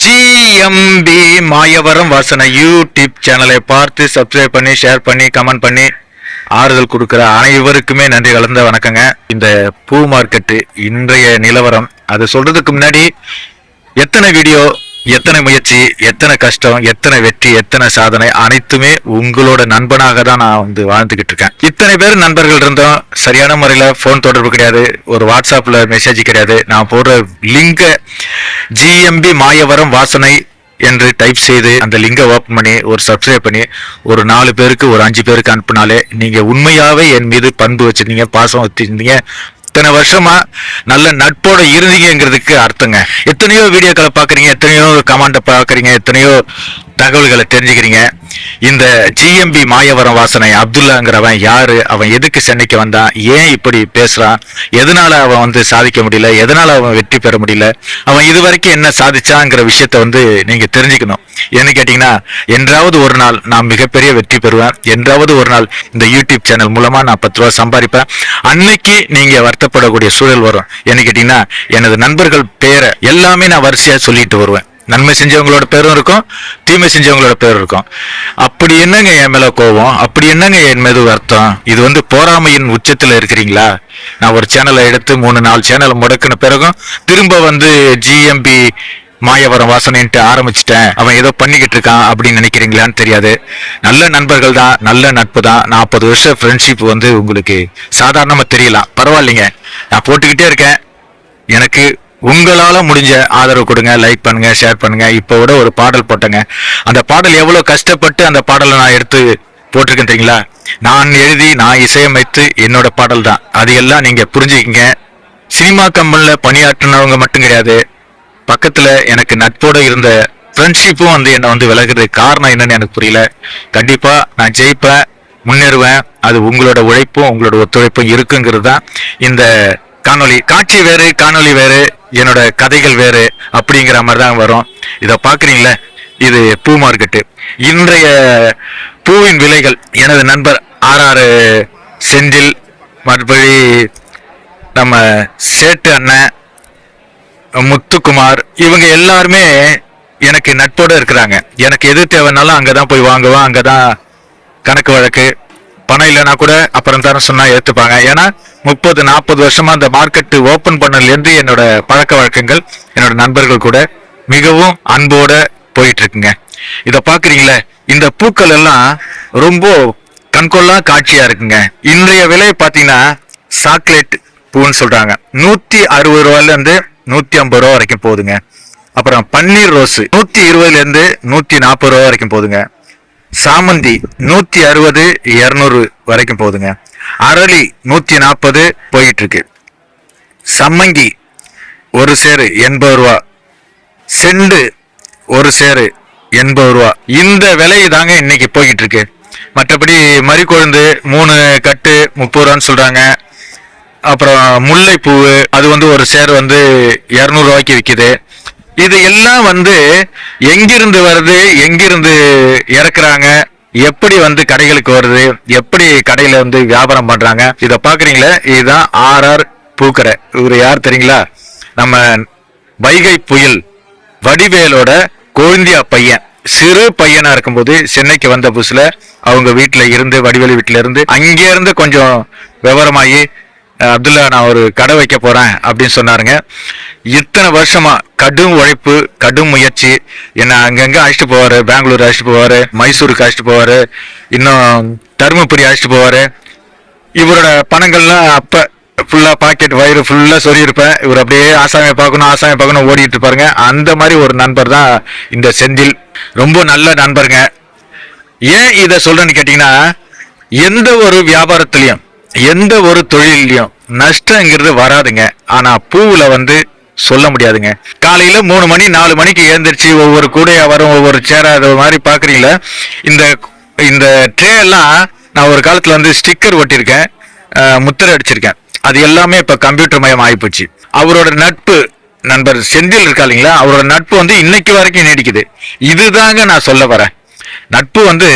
GMP Mayavaram வாசனை YouTube சேனலை பார்த்து சப்ஸ்கிரைப் பண்ணி ஷேர் பண்ணி கமெண்ட் பண்ணி ஆறுதல் கொடுக்குற அனைவருக்குமே நன்றி கலந்த வணக்கங்க. இந்த பூ மார்க்கெட்டு இன்றைய நிலவரம். அதை சொல்றதுக்கு முன்னாடி எத்தனை வீடியோ எத்தனை முயற்சி எத்தனை கஷ்டம் எத்தனை வெற்றி எத்தனை சாதனை அனைத்துமே உங்களோட நண்பனாக தான் நான் வந்து வாழ்ந்துகிட்டு இருக்கேன் இத்தனை பேர் நண்பர்கள் இருந்தோம் சரியான முறையில் ஃபோன் தொடர்பு கிடையாது ஒரு வாட்ஸ்அப்பில் மெசேஜ் கிடையாது. நான் போடுற லிங்க ஜிஎம்பி மாயவரம் வாசனை என்று டைப் செய்து அந்த லிங்கை ஓப்பன் பண்ணி ஒரு சப்ஸ்கிரைப் பண்ணி ஒரு நாலு பேருக்கு ஒரு அஞ்சு பேருக்கு அனுப்புனாலே நீங்கள் உண்மையாகவே என் மீது பண்பு வச்சிருந்தீங்க பாசம் வச்சுருந்தீங்க இத்தனை வருஷமா நல்ல நட்போட இருந்தீங்கிறதுக்கு அர்த்தங்க. எத்தனையோ வீடியோக்களை பாக்குறீங்க எத்தனையோ கமாண்டை பாக்குறீங்க எத்தனையோ தகவல்களை தெரிஞ்சுக்கிறீங்க. இந்த ஜிஎம்பி மாயவரம் வாசனை அப்துல்லாங்கிறவன் யாரு? அவன் எதுக்கு சென்னைக்கு வந்தான்? ஏன் இப்படி பேசுறான்? எதனால அவன் வந்து சாதிக்க முடியல? எதனால அவன் வெற்றி பெற முடியல? அவன் இது வரைக்கும் என்ன சாதிச்சாங்கிற விஷயத்த வந்து நீங்க தெரிஞ்சுக்கணும். என்ன கேட்டீங்கன்னா என்றாவது ஒரு நாள் நான் மிகப்பெரிய வெற்றி பெறுவேன். என்றாவது ஒரு நாள் இந்த யூடியூப் சேனல் மூலமா நான் பத்து ரூபா சம்பாதிப்பேன். அன்னைக்கு நீங்க வருத்தப்படக்கூடிய சூழல் வரும். என்ன கேட்டீங்கன்னா எனது நண்பர்கள் பேரை எல்லாமே நான் வரிசையா சொல்லிட்டு வருவேன். நன்மை செஞ்சவங்களோட பேரும் இருக்கும் தீமை செஞ்சவங்களோட பேரும் இருக்கும். அப்படி என்னங்க என் மேல கோவம் அப்படி என்னங்க என் மீது வருத்தம்? இது வந்து போராமையின் உச்சத்துல இருக்கிறீங்களா? நான் ஒரு சேனலை எடுத்து மூணு நாலு சேனலை முடக்கின பிறகும் திரும்ப வந்து ஜிஎம்பி மாயவரம் வாசனைன்ட்டு ஆரம்பிச்சிட்டேன். அவன் ஏதோ பண்ணிக்கிட்டு இருக்கான் அப்படின்னு நினைக்கிறீங்களான்னு தெரியாது. நல்ல நண்பர்கள் தான் நல்ல நட்பு தான். நாற்பது வருஷம் ஃப்ரெண்ட்ஷிப் வந்து உங்களுக்கு சாதாரணமாக தெரியலாம். பரவாயில்லைங்க. நான் போட்டுக்கிட்டே இருக்கேன். எனக்கு உங்களால் முடிஞ்ச ஆதரவு கொடுங்க லைக் பண்ணுங்க ஷேர் பண்ணுங்க. இப்போ விட ஒரு பாடல் போட்டேங்க. அந்த பாடல் எவ்வளோ கஷ்டப்பட்டு அந்த பாடலை நான் எடுத்து போட்டிருக்கேன் தெரியுங்களா நான் எழுதி நான் இசையமைத்து என்னோட பாடல் தான். அது எல்லாம் நீங்கள் புரிஞ்சுக்கிங்க. சினிமா கம்பெனியில் பணியாற்றினவங்க மட்டும் கிடையாது. பக்கத்தில் எனக்கு நட்போட இருந்த ஃப்ரெண்ட்ஷிப்பும் வந்து என்னை வந்து விலகிறதுக்கு காரணம் என்னன்னு எனக்கு புரியல. கண்டிப்பாக நான் ஜெயிப்பேன் முன்னேறுவேன். அது உங்களோட உழைப்பும் உங்களோட ஒத்துழைப்பும் இருக்குங்கிறது தான் இந்த காணொளி. காட்சி வேறு காணொளி வேறு. என்னோட கதைகள் வேறு அப்படிங்கிற மாதிரி தான் வரும். இதை பார்க்குறீங்களே? இது பூ மார்க்கெட்டு. இன்றைய பூவின் விலைகள் எனது நண்பர் ஆர் ஆர் செந்தில் மறுபடி நம்ம சேட்டு அண்ணன் முத்துக்குமார் இவங்க எல்லாருமே எனக்கு நட்போட இருக்கிறாங்க. எனக்கு எது தேவைன்னாலும் அங்கதான் போய் வாங்குவேன் அங்கே தான் கணக்கு வழக்கு. பணம் இல்லைன்னா கூட அப்புறம் தர சொன்னா ஏத்துப்பாங்க. ஏன்னா முப்பது நாற்பது வருஷமா அந்த மார்க்கெட் ஓபன் பண்ணதுலேருந்து என்னோட பழக்க வழக்கங்கள் என்னோட நண்பர்கள் கூட மிகவும் அன்போட போயிட்டு இருக்குங்க இத பாக்குறீங்களே இந்த பூக்கள் எல்லாம் ரொம்ப கண்கொள்ளா காட்சியா இருக்குங்க. இன்றைய விலை பாத்தீங்கன்னா சாக்லேட் பூன்னு சொல்றாங்க. நூத்தி அறுபது ரூபாயில இருந்து நூத்தி ஐம்பது ரூபா வரைக்கும் போகுதுங்க. அப்புறம் பன்னீர் ரோஸ் நூத்தி இருபதுல இருந்து நூத்தி நாற்பது ரூபா வரைக்கும் போகுதுங்க. சாமந்தி நூத்தி அறுபது இருநூறு வரைக்கும் போகுதுங்க. அரளி நூத்தி நாற்பது போயிட்டு இருக்கு சம்மங்கி ஒரு சேரு எண்பது ரூபா. செண்டு ஒரு சேரு எண்பது ரூபா. இந்த விலை தாங்க இன்னைக்கு போய்கிட்டு இருக்கு மற்றபடி மறிக்கொழுந்து மூணு கட்டு முப்பது ரூபான்னு சொல்றாங்க. அப்புறம் முல்லைப்பூ அது வந்து ஒரு சேர் வந்து இரநூறுவாய்க்கு விற்கிது இது எல்லாம் வந்து எங்கிருந்து வருது எங்கிருந்து இறக்குறாங்க எப்படி வந்து கடைகளுக்கு வருது எப்படி கடையில வந்து வியாபாரம் பண்றாங்க இத பாக்குறீங்களா இதுதான் ஆர் ஆர் பூக்கரை இவரு யார் தெரியுங்களா? நம்ம வைகை புயல் வடிவேலோட கோவிந்தியா பையன். சிறு பையனா இருக்கும்போது சென்னைக்கு வந்த புதுசுல அவங்க வீட்டுல இருந்து வடிவேலு வீட்டுல இருந்து அங்கே இருந்து கொஞ்சம் விவரமாயி அப்துல்லா நான் ஒரு கடை வைக்க போகிறேன் அப்படின்னு சொன்னாருங்க. இத்தனை வருஷமாக கடும் உழைப்பு கடும் முயற்சி. என்னை அங்கங்கே அழைச்சிட்டு போவார் பெங்களூர் அழைச்சிட்டு போவாரு மைசூருக்கு அழைச்சிட்டு போவார் இன்னும் தருமபுரி அழைச்சிட்டு போவார். இவரோட பணங்கள்லாம் அப்போ ஃபுல்லாக பாக்கெட் வயிறு ஃபுல்லாக சொல்லி இருப்பேன் இவர் அப்படியே ஆசாமியை பார்க்கணும் ஆசாமியை பார்க்கணும் ஓடிட்டு இருப்பாருங்க. அந்த மாதிரி ஒரு நண்பர் தான் இந்த செந்தில். ரொம்ப நல்ல நண்பருங்க. ஏன் இதை சொல்கிறேன்னு கேட்டிங்கன்னா எந்த ஒரு வியாபாரத்துலேயும் எந்த ஒரு தொழிலையும் நஷ்டங்கிறது வராதுங்க. ஆனா பூவில் வந்து சொல்ல முடியாதுங்க. காலையில மூணு மணி நாலு மணிக்கு எழுந்திரிச்சு ஒவ்வொரு கூடையா வரும் ஒவ்வொரு சேரா அது மாதிரி பாக்குறீங்களா? இந்த இந்த ட்ரே எல்லாம் நான் ஒரு காலத்துல வந்து ஸ்டிக்கர் ஒட்டியிருக்கேன். முத்திரை அடிச்சிருக்கேன். அது எல்லாமே இப்ப கம்ப்யூட்டர் மயம் ஆகிப்போச்சு அவரோட நட்பு நண்பர் செந்தில் இருக்கா இல்லைங்களா? அவரோட நட்பு வந்து இன்னைக்கு வரைக்கும் நீடிக்குது. இதுதாங்க நான் சொல்ல வரேன். நட்பு வந்து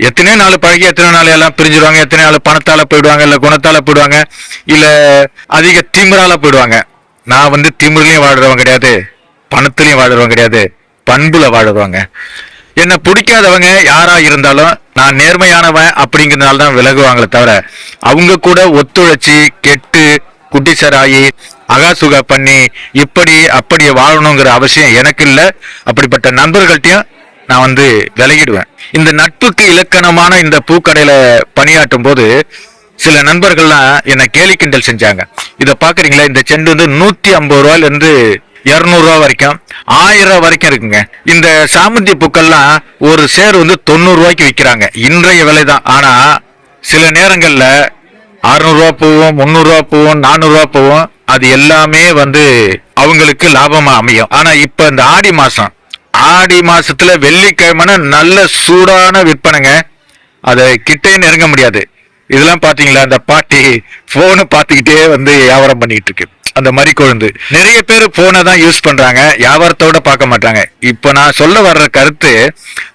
எத்தனையோ நாள் பழகி எத்தனை நாள் எல்லாம் பிரிஞ்சிருவாங்க? எத்தனை நாள் பணத்தால போயிடுவாங்க? இல்ல குணத்தால போயிடுவாங்க? இல்ல அதிக திமிரால போயிடுவாங்க? நான் வந்து திமிர்லயும் வாழ்றவன் கிடையாது. பணத்துலயும் வாழ்றவன் கிடையாது. பண்புல வாழுவாங்க என்ன பிடிக்காதவங்க யாரா இருந்தாலும் நான் நேர்மையானவன் அப்படிங்கிறதுனால தான் விலகுவாங்களே தவிர அவங்க கூட ஒத்துழைச்சி கெட்டு குட்டிசராயி அகாசுகா பண்ணி இப்படி அப்படி வாழணுங்கிற அவசியம் எனக்கு இல்லை. அப்படிப்பட்ட நண்பர்கள்ட்டையும் நான் வந்து விலகிடுவேன். இந்த நட்புக்கு இலக்கணமான இந்த பூக்கடையில பணியாற்றும் போது சில நண்பர்கள்லாம் என்னை கேலி கிண்டல் செஞ்சாங்க. இதை பாக்குறீங்களா இந்த செண்டு வந்து நூத்தி ஐம்பது ரூபாயில இருந்து இருநூறு வரைக்கும் ஆயிரம் ரூபா வரைக்கும் இருக்குங்க. இந்த சாமந்தி பூக்கள்லாம் ஒரு சேர் வந்து தொண்ணூறு ரூபாய்க்கு விற்கிறாங்க. இன்றைய விலை தான் ஆனா சில நேரங்கள்ல அறுநூறுவா ரூபா போவோம் முந்நூறு ரூபா போவோம் போவோம் அது எல்லாமே வந்து அவங்களுக்கு லாபமா அமையும். ஆனா இப்ப இந்த ஆடி மாசம் ஆடி மாசத்துல வெள்ளிக்கிழமைனா நல்ல சூடான விற்பனைங்க. அதை கிட்டே நெருங்க முடியாது. இதெல்லாம் பாத்தீங்களா? அந்த பாட்டி போனை பார்த்துக்கிட்டே வந்து வியாபாரம் பண்ணிட்டு இருக்கு. அந்த மாதிரி கொழுந்து. நிறைய பேர் போனை தான் யூஸ் பண்றாங்க. வியாபாரத்தோட பார்க்க மாட்டாங்க. இப்போ நான் சொல்ல வர்ற கருத்து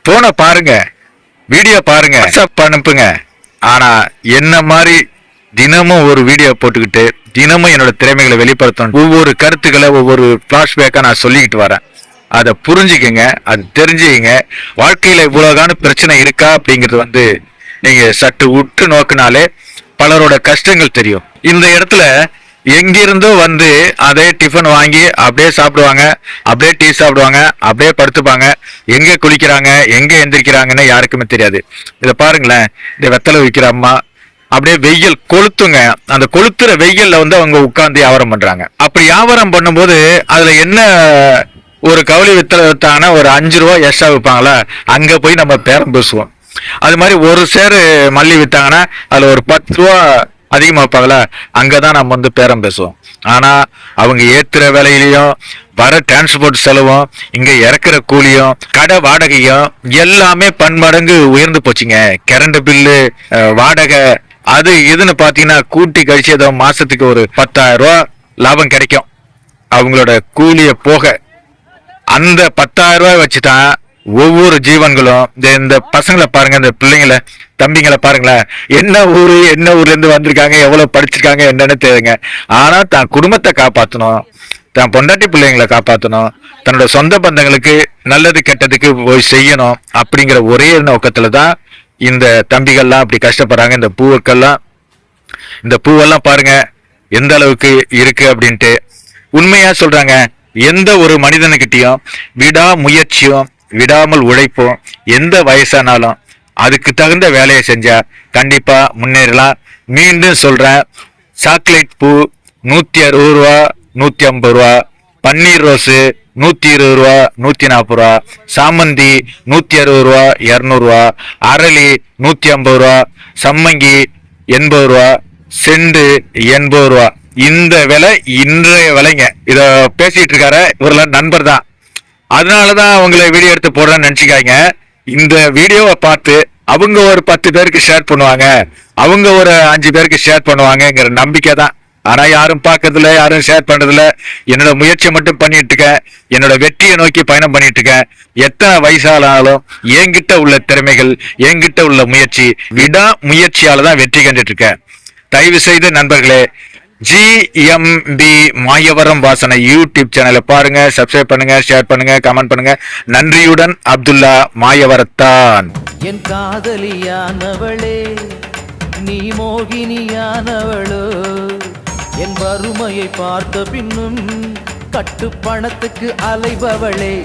போனை பாருங்க. வீடியோ பாருங்க. வாட்ஸ்அப் அனுப்புங்க. ஆனா என்ன மாதிரி தினமும் ஒரு வீடியோ போட்டுக்கிட்டு தினமும் என்னோட திறமைகளை வெளிப்படுத்தணும் ஒவ்வொரு கருத்துக்களை ஒவ்வொரு பிளாஷ்பேக்கா நான் சொல்லிக்கிட்டு வரேன். அதை புரிஞ்சுக்கங்க அது தெரிஞ்சுக்கங்க. வாழ்க்கையில் இவ்வளோதான பிரச்சனை இருக்கா அப்படிங்கிறது வந்து நீங்கள் சற்று உற்று நோக்கினாலே பலரோட கஷ்டங்கள் தெரியும். இந்த இடத்துல எங்கிருந்தோ வந்து அதே டிஃபன் வாங்கி அப்படியே சாப்பிடுவாங்க அப்படியே டீ சாப்பிடுவாங்க அப்படியே படுத்துப்பாங்க. எங்கே குளிக்கிறாங்க எங்கே எந்திரிக்கிறாங்கன்னு யாருக்குமே தெரியாது. இதை பாருங்களேன் இந்த வெத்தலை விற்கிற அம்மா அப்படியே வெயில் கொளுத்துங்க. அந்த கொளுத்துற வெயில்ல வந்து அவங்க உட்காந்து வியாபாரம் பண்றாங்க. அப்படி வியாபாரம் பண்ணும்போது அதுல என்ன ஒரு கவுளி வித்தலை வித்தாங்கன்னா ஒரு அஞ்சு ரூபா எக்ஸ்ட்ரா விற்பாங்களா அங்கே போய் நம்ம பேரம் பேசுவோம். அது மாதிரி ஒரு சேரு மல்லி விற்றாங்கன்னா அதில் ஒரு பத்து ரூபா அதிகமா வைப்பாங்களா அங்கதான் நம்ம வந்து பேரம் பேசுவோம். ஆனால் அவங்க ஏற்றுற விலையிலையும் வர டிரான்ஸ்போர்ட் செலவும் இங்கே இறக்குற கூலியும் கடை வாடகையும் எல்லாமே பன்மடங்கு உயர்ந்து போச்சுங்க. கரண்ட் பில்லு வாடகை அது இதுன்னு பார்த்தீங்கன்னா கூட்டி கழிச்சு ஏதோ மாசத்துக்கு ஒரு பத்தாயிரம் ரூபா லாபம் கிடைக்கும். அவங்களோட கூலியை போக. அந்த பத்தாயிரம் ரூபாய் வச்சுதான் ஒவ்வொரு ஜீவன்களும் இந்த இந்த பசங்களை பாருங்க இந்த பிள்ளைங்களை தம்பிங்களை பாருங்களேன். என்ன ஊரு என்ன ஊர்ல இருந்து வந்திருக்காங்க எவ்வளவு படிச்சிருக்காங்க என்னன்னு தெரியுங்க. ஆனா தான் குடும்பத்தை காப்பாத்தணும். தான் பொண்டாட்டி பிள்ளைங்களை காப்பாத்தணும். தன்னோட சொந்த பந்தங்களுக்கு நல்லது கெட்டதுக்கு போய் செய்யணும் அப்படிங்கிற ஒரே நோக்கத்துல தான் இந்த தம்பிகள்லாம் அப்படி கஷ்டப்படுறாங்க. இந்த பூவுக்கெல்லாம் இந்த பூவெல்லாம் பாருங்க எந்த அளவுக்கு இருக்கு அப்படின்ட்டு உண்மையா சொல்றாங்க. எந்த ஒரு மனிதனுக்கிட்டையும் விடா முயற்சியும் விடாமல் உழைப்பும் எந்த வயசானாலும் அதுக்கு தகுந்த வேலையை செஞ்சா கண்டிப்பா முன்னேறலாம். மீண்டும் சொல்றேன் சாக்லேட் பூ நூத்தி அறுபது ரூபா நூத்தி ஐம்பது ரூபா பன்னீர் ரோஸு நூத்தி இருபது ரூபா நூத்தி நாற்பது ரூபா சாமந்தி நூத்தி அறுபது ரூபா இரநூறுவா அரளி நூத்தி ஐம்பது ரூபா சம்மங்கி எண்பது ரூபா செண்டு எண்பது ரூபா. இந்த விலை இன்றைய விலைங்க. இத பேசிட்டு இருக்காரு இவரெல்லாம் நண்பர் தான். அதனாலதான் அவங்களை வீடியோ எடுத்து போடுறேன்னு நினைச்சுக்காங்க இந்த வீடியோவை பார்த்து அவங்க ஒரு பத்து பேருக்கு ஷேர் பண்ணுவாங்க. அவங்க ஒரு அஞ்சு பேருக்கு ஷேர் பண்ணுவாங்கங்கிற நம்பிக்கை தான். ஆனா யாரும் பார்க்கறதில்ல யாரும் ஷேர் பண்றதில்ல. என்னோட முயற்சியை மட்டும் பண்ணிட்டு இருக்கேன். என்னோட வெற்றியை நோக்கி பயணம் பண்ணிட்டு இருக்கேன். எத்தனை வயசானாலும் என்கிட்ட உள்ள திறமைகள் என்கிட்ட உள்ள முயற்சி விடா முயற்சியால தான் வெற்றி கண்டுட்டு இருக்கேன். தயவு செய்து நண்பர்களே ஜிஎம்பி மாயவரம் வாசனை யூடியூப் சேனலை பாருங்க சப்ஸ்கிரைப் பண்ணுங்க ஷேர் பண்ணுங்க கமெண்ட் பண்ணுங்க. நன்றியுடன் அப்துல்லா மாயவரத்தான். என் காதலியானவளே நீ மோகினியானவளோ என் வறுமையை பார்த்த பின்னும் கட்டு பணத்துக்கு அலைபவளே.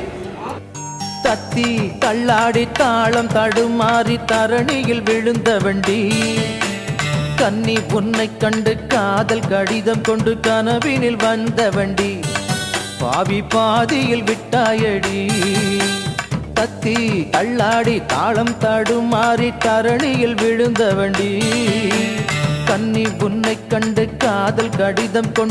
தத்தி தள்ளாடி தாளம் தடுமாறி தரணியில் விழுந்த வண்டி. கன்னி உன்னை கண்டு காதல் கடிதம் கொண்டு கனவினில் வந்த வண்டி. பாவி பாதியில் விட்டாயடி. தத்தி தள்ளாடி தாளம் தடுமாறி தரணியில் விழுந்த வண்டி. கன்னி உன்னை கண்டு காதல் கடிதம் கொண்டு